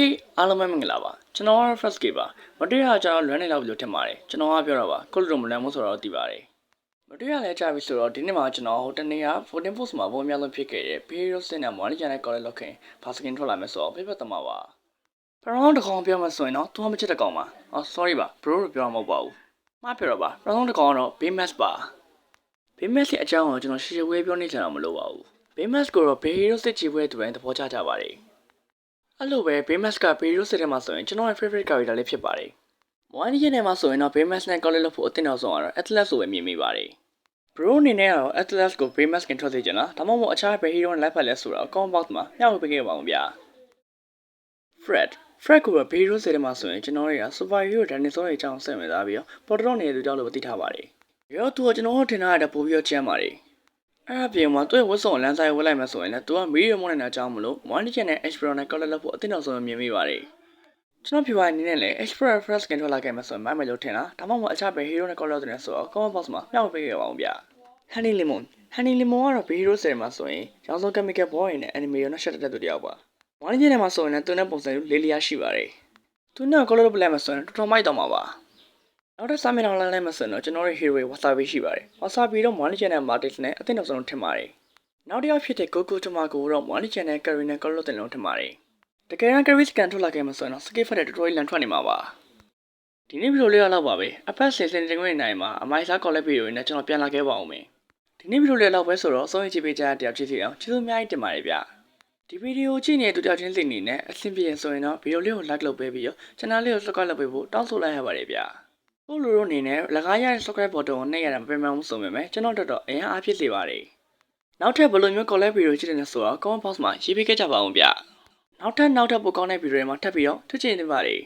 Okay အားလုံးပဲမင်္ဂလာပါကျွန်တော်ကတော့ first gate ပါမတွေ့ရကြတော့လွမ်းနေလောက်လို့ထင်ပါတယ်ကျွန်တော်ကပြောတော့ပါခုလိုတော့မလွမ်းဘူးဆိုတော့သိပါတယ်မတွေ့ရလဲကြပြီဆိုတော့ဒီနေ့မှာကျွန်တော်ဟိုတနေ့က14 post မှာပုံများလုံးဖြစ်ခဲ့တဲ့ period စင်နဲ့ monitor နဲ့ college လောက်ခင်ဘာစကင်ထွက်လာမယ်ဆိုတော့ပြပြတ်တမှာပါပရောင်းတစ်ကောင်ပြောမှဆိုရင်တော့သူကမချစ်တဲ့ကောင်ပါအော် sorry ပါ bro လို့ပြောမှာမဟုတ်ပါဘူးမှားပြောတော့ပါပရောင်းတစ်ကောင်ကတော့ baymax ပါ baymax ရဲ့အကြောင်းကိုကျွန်တော်ရှင်းရှင်းဝဲပြောနေချင်တော့မလို့ပါဘူး baymax ကိုတော့ period စစ်ချီပွဲတူတိုင်းသဘောကျကြပါတယ် အဲ့လိုပဲ Baymax က Bayro စစ်ထဲမှာဆိုရင်ကျွန်တော်ရဲ့ favorite character လေးဖြစ်ပါတယ်။မွန်ရီရဲ့ထဲမှာဆိုရင်တော့ Baymax နဲ့ College လို့ဖို့အသင့်တော်ဆုံးကတော့ Atlas ဆိုပဲမြင်မိပါတယ်။ Bro အနေနဲ့ကတော့ Atlas ကို Baymax ကထွက်စေချင်တာဒါမှမဟုတ်အခြားဘယ် hero နဲ့လိုက်ဖက်လဲဆိုတော့ comment box မှာမျှဝေပေးခဲ့ပါဦးဗျာ။ Fred Fred ကို Bayro စစ်ထဲမှာဆိုရင်ကျွန်တော်တွေက super hero dinosaur တွေအကြောင်းဆက်ဝင်သားပြီးတော့ပေါ်တော်နေတဲ့သူကြောင့်လို့သိထားပါတယ်။ရောသူကကျွန်တော်တို့ထင်ထားရတဲ့ပို့ပြီးတော့ကျမ်းပါတယ်။ အဲ့အပြင်မှာသူ့ရဲ့ဝတ်စုံလမ်းဆိုင်ဝတ်လိုက်မှဆိုရင်လည်းသူကမီးရမုန်းနေတာအကြောင်းမလို့ one digit နဲ့ Explorer နဲ့ color လို့ဖို့အသိနောက်ဆုံးမြင်မိပါတယ်ကျွန်တော်ပြပါအနေနဲ့လည်း Explorer first scan ထွက်လာခဲ့မှဆိုရင်မိုက်မယ်လို့ထင်တာဒါမှမဟုတ်အခြားဘယ် hero နဲ့ color တွေနဲ့ဆိုတော့ comment box မှာမျှဝေပေးခဲ့ပါအောင်ဗျ Honey Lemon Honey Lemon ကတော့ဘယ် hero ဆယ်မှာဆိုရင်ရောင်းဆုံး chemical boy နဲ့ anime ရောနဲ့ shut တဲ့သူတယောက်ပါ one digit နဲ့မှာဆိုရင်လည်းသူနဲ့ပုံစံလေးလျားရှိပါတယ်သူနဲ့ color လို့ပလဲမှဆိုရင်တော်တော်မိုက်တော့မှာပါ နောက်တစ်စာမျက်နှာလိုက်လိုက်မှဆိုရင်တော့ကျွန်တော်ရဲ့ hero wasabi ရှိပါတယ် wasabi တော့ one digit နဲ့ martis နဲ့အသိနောက်ဆုံးထင်ပါတယ်နောက်တစ်ယောက်ဖြစ်တဲ့ Goku Tomago တော့ one digit နဲ့ Curry နဲ့ color တင်လုံးထင်ပါတယ်တကယ်တမ်း Curry scan ထွက်လာခဲ့မှဆိုရင်တော့ skip ဖတ်တဲ့ tutorial လန်ထွက်နေမှာပါဒီနေ့ဗီဒီယိုလေးတော့ပါပဲအဖက်စင်စင်တင်ခွင့်နိုင်မှာအမိုက်စား collect ဗီဒီယိုနဲ့ကျွန်တော်ပြန်လာခဲ့ပါအောင်မယ်ဒီနေ့ဗီဒီယိုလေးတော့ပဲဆိုတော့အဆုံးအကြည့်ပေးကြတဲ့တယောက်ချစ်စီအောင်ကျေးဇူးအများကြီးတင်ပါတယ်ဗျဒီဗီဒီယိုကြည့်နေတဲ့တူတယောက်ချင်းစီအနေနဲ့အဆင်ပြေရင်ဆိုရင်တော့ဗီဒီယိုလေးကို like လုပ်ပေးပြီးတော့ channel လေးကို subscribe လုပ်ပေးဖို့တောင်းဆိုလိုက်ရပါတယ်ဗျ ခုလိုလိုအနေနဲ့လကားရတဲ့ subscribe button ကိုနှိပ်ရတာမပြင်မှန်းဆိုပေမဲ့ကျွန်တော်တို့တော့အရင်အားဖြစ်စေပါတယ်နောက်ထပ်ဘယ်လိုမျိုး collab video ကြည့်တယ်လဲဆိုတော့ comment box မှာရေးပေးခဲ့ကြပါဦးဗျနောက်ထပ်နောက်ထပ်ပိုကောင်းတဲ့ video တွေမှာထပ်ပြီးတော့တွေ့ချင်နေပါတယ်